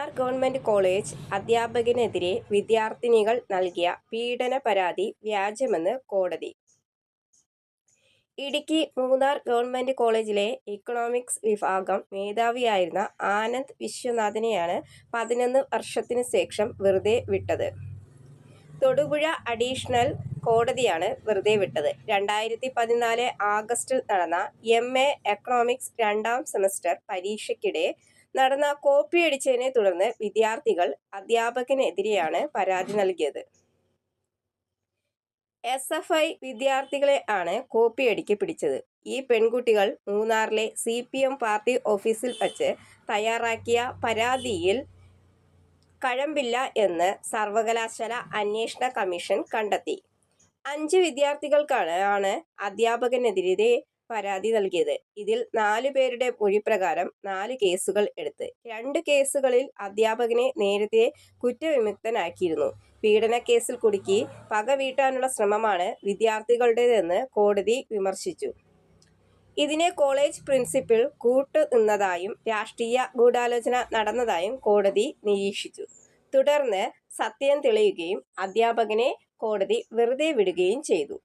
Munnar government college അധ്യാപകനെതിരെ വിദ്യാർത്ഥിനികൾ നൽകിയ പീഡന പരാതി വ്യാജമെന്ന് കോടതി. ഇടുക്കി മൂന്നാർ ഗവൺമെന്റ് കോളേജിലെ ഇക്കണോമിക്സ് വിഭാഗം മേധാവിയായിരുന്ന ആനന്ദ് വിശ്വനാഥിനെയാണ് പതിനൊന്ന് വർഷത്തിന് ശേഷം വെറുതെ വിട്ടത്. തൊടുപുഴ അഡീഷണൽ കോടതിയാണ് വെറുതെ വിട്ടത്. രണ്ടായിരത്തി പതിനാല് ആഗസ്റ്റിൽ നടന്ന എം എ എക്കണോമിക്സ് രണ്ടാം സെമസ്റ്റർ പരീക്ഷയ്ക്കിടെ നടന്ന കോപ്പിയടിച്ചതിനെ തുടർന്ന് വിദ്യാർത്ഥികൾ അധ്യാപകനെതിരെയാണ് പരാതി നൽകിയത്. എസ് എഫ് ഐ വിദ്യാർത്ഥികളെ ആണ് കോപ്പിയടിക്ക് പിടിച്ചത്. ഈ പെൺകുട്ടികൾ മൂന്നാറിലെ സി പി എം പാർട്ടി ഓഫീസിൽ വച്ച് തയ്യാറാക്കിയ പരാതിയിൽ കഴമ്പില്ല എന്ന് സർവകലാശാല അന്വേഷണ കമ്മീഷൻ കണ്ടെത്തി. അഞ്ച് വിദ്യാർത്ഥികൾക്കാണ് ആണ് അധ്യാപകനെതിരെ പരാതി നൽകിയത്. ഇതിൽ നാലു പേരുടെ മൊഴിപ്രകാരം നാല് കേസുകൾ എടുത്ത്. രണ്ട് കേസുകളിൽ അധ്യാപകനെ നേരത്തെ കുറ്റവിമുക്തനാക്കിയിരുന്നു. പീഡന കേസിൽ കുടുക്കി പക വീട്ടാനുള്ള ശ്രമമാണ് വിദ്യാർത്ഥികളുടേതെന്ന് കോടതി വിമർശിച്ചു. ഇതിനെ കോളേജ് പ്രിൻസിപ്പിൾ കൂട്ടു നിന്നതായും രാഷ്ട്രീയ ഗൂഢാലോചന നടന്നതായും കോടതി നിരീക്ഷിച്ചു. തുടർന്ന് സത്യം തെളിയുകയും അധ്യാപകനെ കോടതി വെറുതെ വിടുകയും ചെയ്തു.